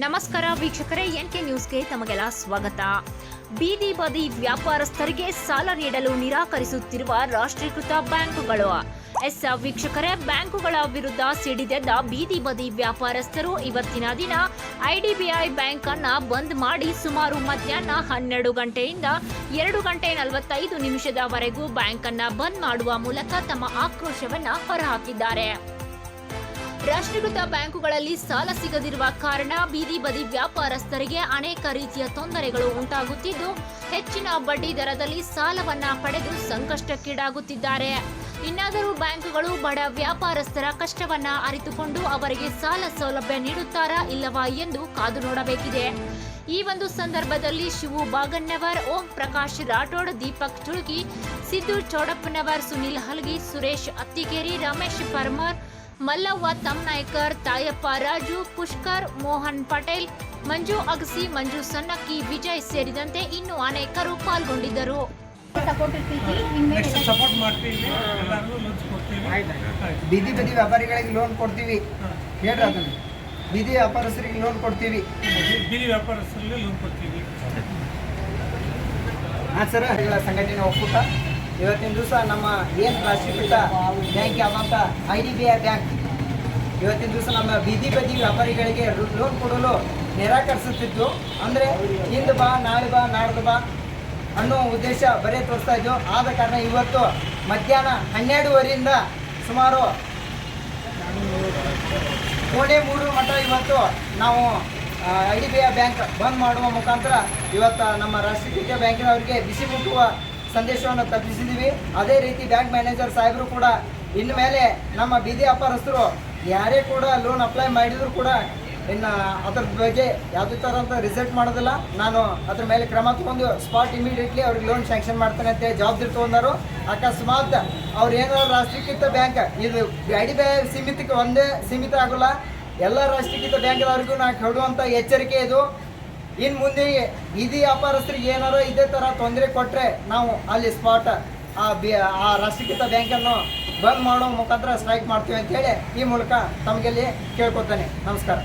ನಮಸ್ಕಾರ ವೀಕ್ಷಕರೇ N K ನ್ಯೂಸ್ಗೆ ತಮಗೆಲ್ಲ ಸ್ವಾಗತ. ಬೀದಿ ಬದಿ ವ್ಯಾಪಾರಸ್ಥರಿಗೆ ಸಾಲ ನೀಡಲು ನಿರಾಕರಿಸುತ್ತಿರುವ ರಾಷ್ಟ್ರೀಕೃತ ಬ್ಯಾಂಕುಗಳು. ಎಸ್, ವೀಕ್ಷಕರೇ, ಬ್ಯಾಂಕುಗಳ ವಿರುದ್ಧ ಸಿಡಿದೆದ್ದ ಬೀದಿ ಬದಿ ವ್ಯಾಪಾರಸ್ಥರು ಇವತ್ತಿನ ದಿನ ಐಡಿಬಿಐ ಬ್ಯಾಂಕ್ ಅನ್ನ ಬಂದ್ ಮಾಡಿ ಸುಮಾರು ಮಧ್ಯಾಹ್ನ ಹನ್ನೆರಡು ಗಂಟೆಯಿಂದ ಎರಡು ಗಂಟೆ ನಲವತ್ತೈದು ನಿಮಿಷದವರೆಗೂ ಬ್ಯಾಂಕ್ ಅನ್ನ ಬಂದ್ ಮಾಡುವ ಮೂಲಕ ತಮ್ಮ ಆಕ್ರೋಶವನ್ನ ಹೊರಹಾಕಿದ್ದಾರೆ. ರಾಷ್ಟ್ರೀಕೃತ ಬ್ಯಾಂಕುಗಳಲ್ಲಿ ಸಾಲ ಸಿಗದಿರುವ ಕಾರಣ ಬೀದಿ ಬದಿ ವ್ಯಾಪಾರಸ್ಥರಿಗೆ ಅನೇಕ ರೀತಿಯ ತೊಂದರೆಗಳು ಉಂಟಾಗುತ್ತಿದ್ದು, ಹೆಚ್ಚಿನ ಬಡ್ಡಿ ದರದಲ್ಲಿ ಸಾಲವನ್ನ ಪಡೆದು ಸಂಕಷ್ಟಕ್ಕೀಡಾಗುತ್ತಿದ್ದಾರೆ. ಇನ್ನಾದರೂ ಬ್ಯಾಂಕುಗಳು ಬಡ ವ್ಯಾಪಾರಸ್ಥರ ಕಷ್ಟವನ್ನ ಅರಿತುಕೊಂಡು ಅವರಿಗೆ ಸಾಲ ಸೌಲಭ್ಯ ನೀಡುತ್ತಾರಾ ಇಲ್ಲವಾ ಎಂದು ಕಾದು ನೋಡಬೇಕಿದೆ. ಈ ಒಂದು ಸಂದರ್ಭದಲ್ಲಿ ಶಿವು ಬಾಗಣ್ಣವರ್, ಓಂ ಪ್ರಕಾಶ್ ರಾಠೋಡ್, ದೀಪಕ್ ಚುಳ್ಗಿ ಸಿದ್ದು ಚೌಡಪ್ಪನವರ್, ಸುನಿಲ್ ಹಲ್ಗಿ, ಸುರೇಶ್ ಅತ್ತಿಗೇರಿ, ರಮೇಶ್ ಪರ್ಮರ್ ಮಲ್ಲವ್ವ ತಮ್ನಾಯ್ಕರ್ ತಾಯಪ್ಪ ರಾಜು ಪುಷ್ಕರ್ ಮೋಹನ್ ಪಟೇಲ್ ಮಂಜು ಅಗಸಿ ಮಂಜು ಸನ್ನಕ್ಕಿ ವಿಜಯ್ ಸೇರಿದಂತೆ ಇನ್ನು ಅನೇಕರು ಪಾಲ್ಗೊಂಡಿದ್ದರು. ನೆಕ್ಸ್ಟ್ ಸಪೋರ್ಟ್ ಮಾಡ್ತೀವಿ ಎಲ್ಲರಿಗೂ ಲಂಚ್ ಕೊಡ್ತೀವಿ. ಬೀದಿ ಬದಿ ವ್ಯಾಪಾರಿಗಳಿಗೆ ಲೋನ್ ಕೊಡ್ತೀವಿ. ಹೇಳ್ರಿ ಅದನ್ನ. ಬೀದಿ ವ್ಯಾಪಾರಸ್ಥರಿಗೆ ಲೋನ್ ಕೊಡ್ತೀವಿ. ಬೀದಿ- ವ್ಯಾಪಾರಸ್ಥರಲ್ಲಿ ಲೋನ್ ಕೊಡ್ತೀವಿ. ಹಾಂ ಸರ್ ಸಂಘಟನೆ ಒಕ್ಕೂಟ. ಇವತ್ತಿನ ದಿವಸ ನಮ್ಮ ಏನು ರಾಷ್ಟ್ರೀಕೃತ bank ಯಾವಂತ I D B I bank. ಇವತ್ತಿನ ದಿವಸ ನಮ್ಮ ಬೀದಿ ಬದಿ ವ್ಯಾಪಾರಿಗಳಿಗೆ ಲೋನ್ ಕೊಡಲು ನಿರಾಕರಿಸುತ್ತಿತ್ತು ಅಂದರೆ ಇಂದು ಬಾ, ನಾಳೆ ಬಾ, ನಾಡ್ದು ಬಾ ಅನ್ನೋ ಉದ್ದೇಶ ಬರೇ ತೋರಿಸ್ತಾ ಇದ್ದು. ಆದ ಕಾರಣ ಇವತ್ತು ಮಧ್ಯಾಹ್ನ ಹನ್ನೆರಡುವರೆಯಿಂದ ಸುಮಾರು ಕೋಣೆ ಮೂರು ಮಠ ಇವತ್ತು ನಾವು I D B I bank ಬಂದ್ ಮಾಡುವ ಮುಖಾಂತರ ಇವತ್ತು ನಮ್ಮ ರಾಷ್ಟ್ರೀಕೃತ ಬ್ಯಾಂಕಿನವರಿಗೆ ಬಿಸಿ ಮುಟ್ಟುವ ಸಂದೇಶವನ್ನು ತಪ್ಪಿಸಿದ್ದೀವಿ ಅದೇ ರೀತಿ ಬ್ಯಾಂಕ್ ಮ್ಯಾನೇಜರ್ ಸಾಹೇಬರು ಕೂಡ ಇನ್ನು ಮೇಲೆ ನಮ್ಮ ಬೀದಿ ವ್ಯಾಪಾರಸ್ಥರು ಯಾರೇ ಕೂಡ ಲೋನ್ ಅಪ್ಲೈ ಮಾಡಿದರೂ ಕೂಡ ಇನ್ನು ಅದ್ರ ಬಗ್ಗೆ ಯಾವುದೇ ಥರ ಅಂತ ರಿಸಲ್ಟ್ ಮಾಡೋದಿಲ್ಲ. ನಾನು ಅದ್ರ ಮೇಲೆ ಕ್ರಮ ತಗೊಂಡು ಸ್ಪಾಟ್ ಇಮಿಡಿಯೇಟ್ಲಿ ಅವ್ರಿಗೆ ಲೋನ್ ಸ್ಯಾಂಕ್ಷನ್ ಮಾಡ್ತಾನೆ ಅಂತ ಜವಾಬ್ದಾರಿ ತಗೊಂಡರು. ಅಕಸ್ಮಾತ್ ಅವ್ರು ಏನಾದ್ರು ರಾಷ್ಟ್ರೀಕೃತ ಬ್ಯಾಂಕ್, ಇದು ಐ ಬೇ ಸೀಮಿತಕ್ಕೆ ಒಂದೇ ಸೀಮಿತ ಆಗೋಲ್ಲ. ಎಲ್ಲ ರಾಷ್ಟ್ರೀಕೃತ ಬ್ಯಾಂಕ್ದವ್ರಿಗೂ ನಾನು ಕೊಡುವಂಥ ಎಚ್ಚರಿಕೆ ಇದು. ಇನ್ನು ಮುಂದೆ ಇದು ವ್ಯಾಪಾರಸ್ಥರಿಗೆ ಏನಾರು ಇದೇ ಥರ ತೊಂದರೆ ಕೊಟ್ಟರೆ ನಾವು ಅಲ್ಲಿ ಸ್ಪಾಟ್ ಆ ಬಿ, ಆ ರಾಷ್ಟ್ರೀಕೃತ ಬ್ಯಾಂಕನ್ನು ಬಂದ್ ಮಾಡೋ ಮುಖಾಂತರ ಸ್ಟ್ರೈಕ್ ಮಾಡ್ತೀವಿ ಅಂತೇಳಿ ಈ ಮೂಲಕ ತಮಗೆಲ್ಲಿ ಕೇಳ್ಕೊತಾನೆ ನಮಸ್ಕಾರ.